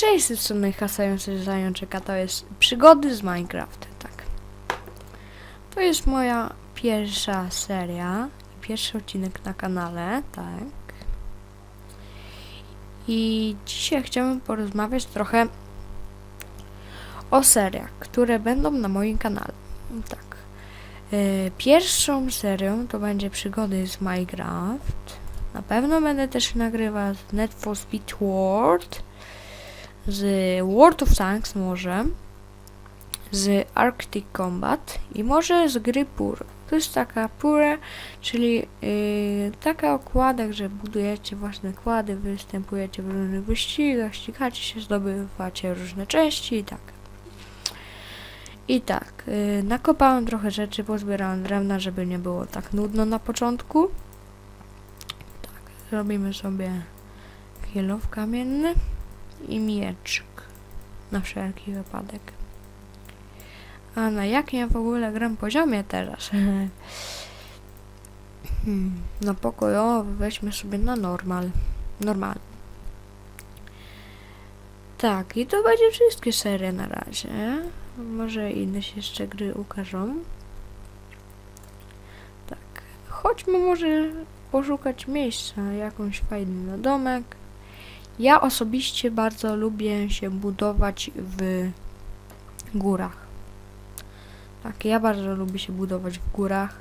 Cześć, z tej strony hasający zajączek, a to jest przygody z Minecraft, tak. To jest moja pierwsza seria, pierwszy odcinek na kanale, tak. I dzisiaj chciałbym porozmawiać trochę o seriach, które będą na moim kanale, tak. Y, Pierwszą serią to będzie przygody z Minecraft. Na pewno będę też nagrywać z Net for Speed World, z World of Tanks może, z Arctic Combat i może z gry. To jest taka Pure, czyli yy, taka okładek, że budujecie własne kłady, występujecie w różnych wyścigach, ścigacie się, zdobywacie różne części i tak. I tak, yy, nakopałem trochę rzeczy, pozbierałem drewna, żeby nie było tak nudno na początku. Tak, zrobimy sobie kielow kamienny i mieczyk na wszelki wypadek. A na jakim ja w ogóle gram poziomie teraz? hmm, no pokojowo weźmy sobie na normal. Normal. Tak, i to będzie wszystkie serie na razie. Może inne się jeszcze gry ukażą. Tak. Chodźmy może poszukać miejsca, jakąś fajny na domek. Ja osobiście bardzo lubię się budować w górach. Tak, ja bardzo lubię się budować w górach.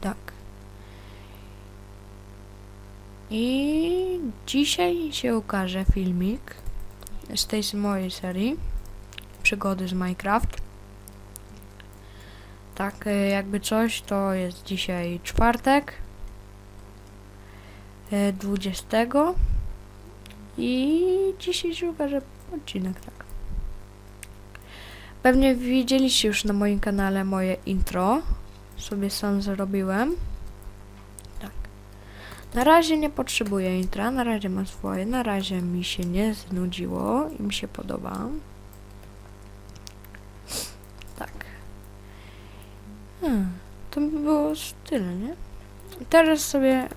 Tak. I dzisiaj się ukaże filmik z tej mojej serii przygody z Minecraft. Tak, e, jakby coś, to jest dzisiaj czwartek. E, 20 i dzisiaj się ukaże odcinek, tak. Pewnie widzieliście już na moim kanale moje intro. Sobie sam zrobiłem. Tak. Na razie nie potrzebuję intra, na razie mam swoje, na razie mi się nie znudziło i mi się podoba. Tak. Hmm, to by było tyle, nie? Teraz sobie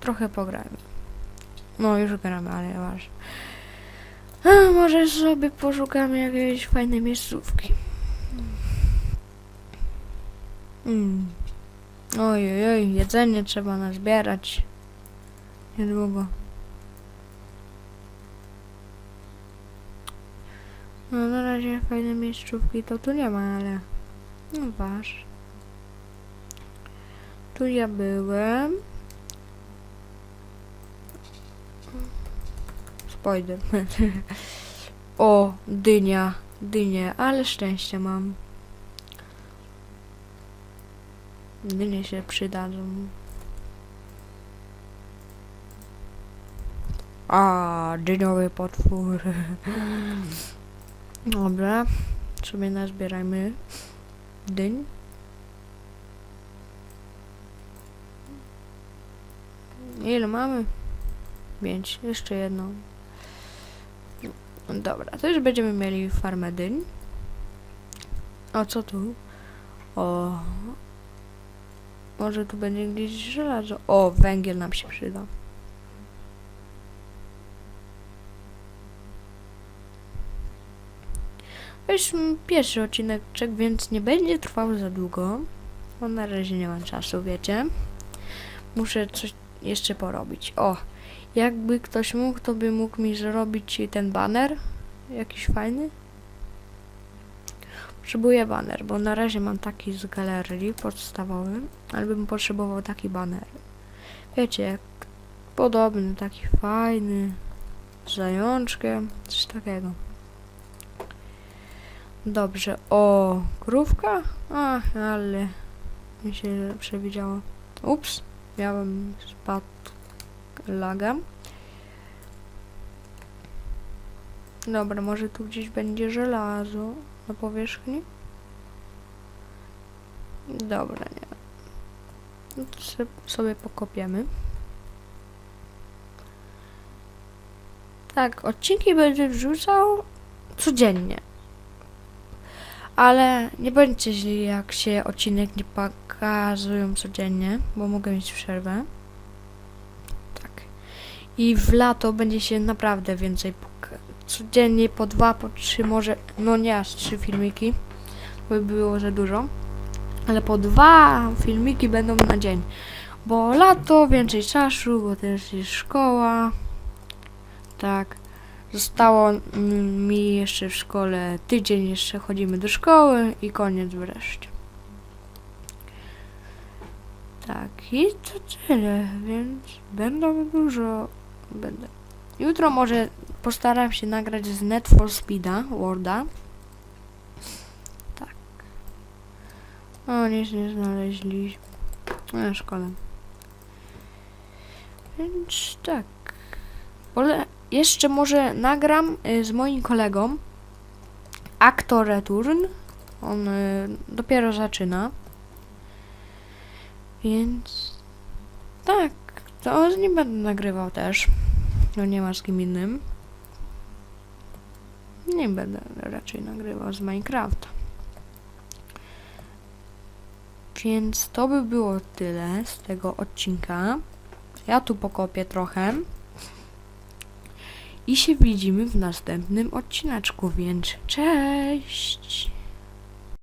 trochę pograjmy. No, już gramy, ale ważne. A, może sobie poszukamy jakiejś fajnej miejscówki. Mm. Oj, oj, jedzenie trzeba nazbierać. Niedługo. No, na razie fajne miejscówki to tu nie ma, ale... No, waż. Tu ja byłem. Spider. o, dynia, dynie, ale szczęście mam. Dynie się przydadzą. A, dyniowy potwór. Dobra, sobie nazbierajmy dyń. Ile mamy? Pięć, jeszcze jedną. Dobra, to już będziemy mieli farmę dyń. O, co tu? O. Może tu będzie gdzieś żelazo. O, węgiel nam się przyda. To jest pierwszy odcineczek, więc nie będzie trwał za długo. Bo na razie nie mam czasu, wiecie. Muszę coś jeszcze porobić. O, jakby ktoś mógł, to by mógł mi zrobić ten banner. Jakiś fajny. Potrzebuję banner, bo na razie mam taki z galerii podstawowy, ale bym potrzebował taki banner. Wiecie, podobny, taki fajny, z zajączkiem, coś takiego. Dobrze, o, krówka? Ach, ale mi się przewidziało. Ups, miałem spadł laga. Dobra, może tu gdzieś będzie żelazo na powierzchni? Dobra, nie. No to sobie pokopiemy. Tak, odcinki będę wrzucał codziennie. Ale nie bądźcie źli, jak się odcinek nie pokazują codziennie, bo mogę mieć przerwę. I w lato będzie się naprawdę więcej Codziennie po dwa, po trzy, może, no nie aż trzy filmiki, by było za dużo. Ale po dwa filmiki będą na dzień. Bo lato, więcej czasu, bo też jest szkoła. Tak. Zostało mi jeszcze w szkole tydzień, jeszcze chodzimy do szkoły i koniec wreszcie. Tak, i to tyle, więc będą dużo. Będę. Jutro może postaram się nagrać z Net for Speeda, Worda. Tak. O, nic nie znaleźliśmy. No, szkoda. Więc tak. Pole jeszcze może nagram y, z moim kolegą Actor Return. On y, dopiero zaczyna. Więc tak, to z nim będę nagrywał też. No nie ma z kim innym. Nie będę raczej nagrywał z Minecrafta. Więc to by było tyle z tego odcinka. Ja tu pokopię trochę. I się widzimy w następnym odcineczku, więc cześć!